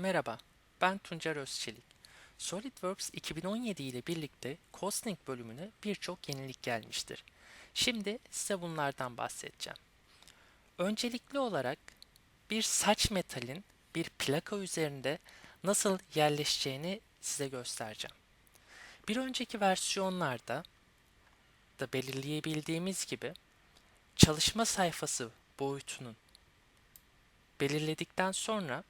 Merhaba, ben Tuncer Özçelik. SolidWorks 2017 ile birlikte Costing bölümüne birçok yenilik gelmiştir. Şimdi size bunlardan bahsedeceğim. Öncelikli olarak bir saç metalin bir plaka üzerinde nasıl yerleşeceğini size göstereceğim. Bir önceki versiyonlarda da belirleyebildiğimiz gibi çalışma sayfası boyutunun belirledikten sonra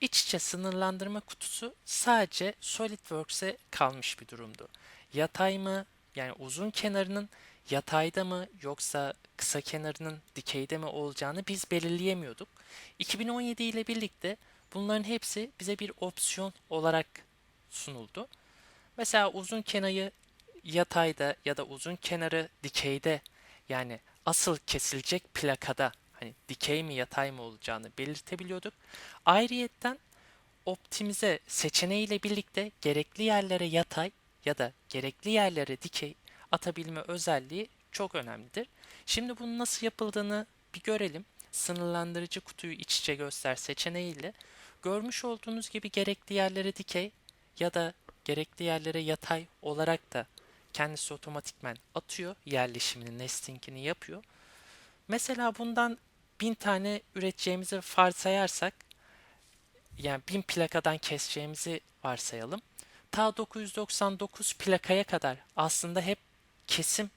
İç içe sınırlandırma kutusu sadece SolidWorks'e kalmış bir durumdu. Yatay mı yani uzun kenarının yatayda mı yoksa kısa kenarının dikeyde mi olacağını biz belirleyemiyorduk. 2017 ile birlikte bunların hepsi bize bir opsiyon olarak sunuldu. Mesela uzun kenarı yatayda ya da uzun kenarı dikeyde yani asıl kesilecek plakada hani dikey mi yatay mı olacağını belirtebiliyorduk. Ayrıyetten optimize seçeneğiyle birlikte gerekli yerlere yatay ya da gerekli yerlere dikey atabilme özelliği çok önemlidir. Şimdi bunun nasıl yapıldığını bir görelim. Sınırlandırıcı kutuyu iç içe göster seçeneğiyle görmüş olduğunuz gibi gerekli yerlere dikey ya da gerekli yerlere yatay olarak da kendisi otomatikmen atıyor. Yerleşimini, nestingini yapıyor. Mesela bundan bin tane üreteceğimizi varsayarsak yani bin plakadan keseceğimizi varsayalım. Ta 999 plakaya kadar aslında hep kesim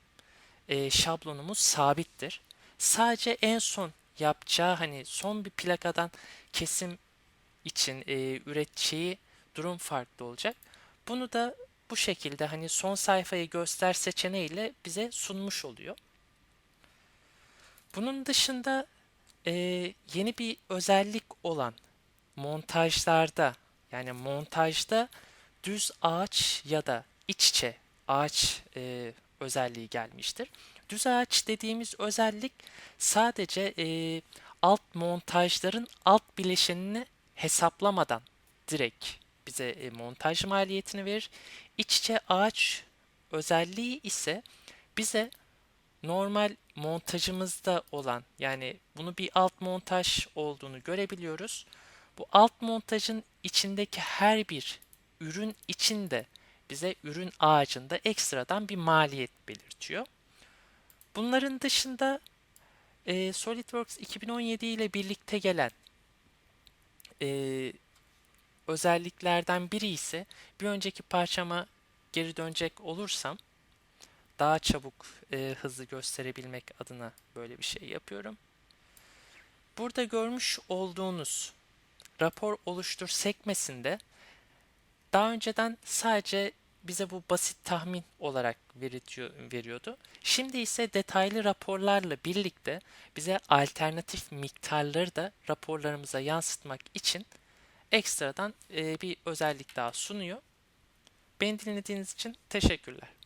e, şablonumuz sabittir. Sadece en son yapacağı hani son bir plakadan kesim için e, üreteceği durum farklı olacak. Bunu da bu şekilde hani son sayfayı göster seçeneğiyle bize sunmuş oluyor. Bunun dışında e, yeni bir özellik olan montajlarda yani montajda düz ağaç ya da iç içe ağaç e, özelliği gelmiştir. Düz ağaç dediğimiz özellik sadece e, alt montajların alt bileşenini hesaplamadan direkt bize e, montaj maliyetini verir. İç içe ağaç özelliği ise bize normal montajımızda olan yani bunu bir alt montaj olduğunu görebiliyoruz. Bu alt montajın içindeki her bir ürün içinde bize ürün ağacında ekstradan bir maliyet belirtiyor. Bunların dışında e, SolidWorks 2017 ile birlikte gelen e, özelliklerden biri ise bir önceki parçama geri dönecek olursam daha çabuk e, hızlı gösterebilmek adına böyle bir şey yapıyorum. Burada görmüş olduğunuz rapor oluştur sekmesinde daha önceden sadece bize bu basit tahmin olarak veriyordu. Şimdi ise detaylı raporlarla birlikte bize alternatif miktarları da raporlarımıza yansıtmak için ekstradan e, bir özellik daha sunuyor. Beni dinlediğiniz için teşekkürler.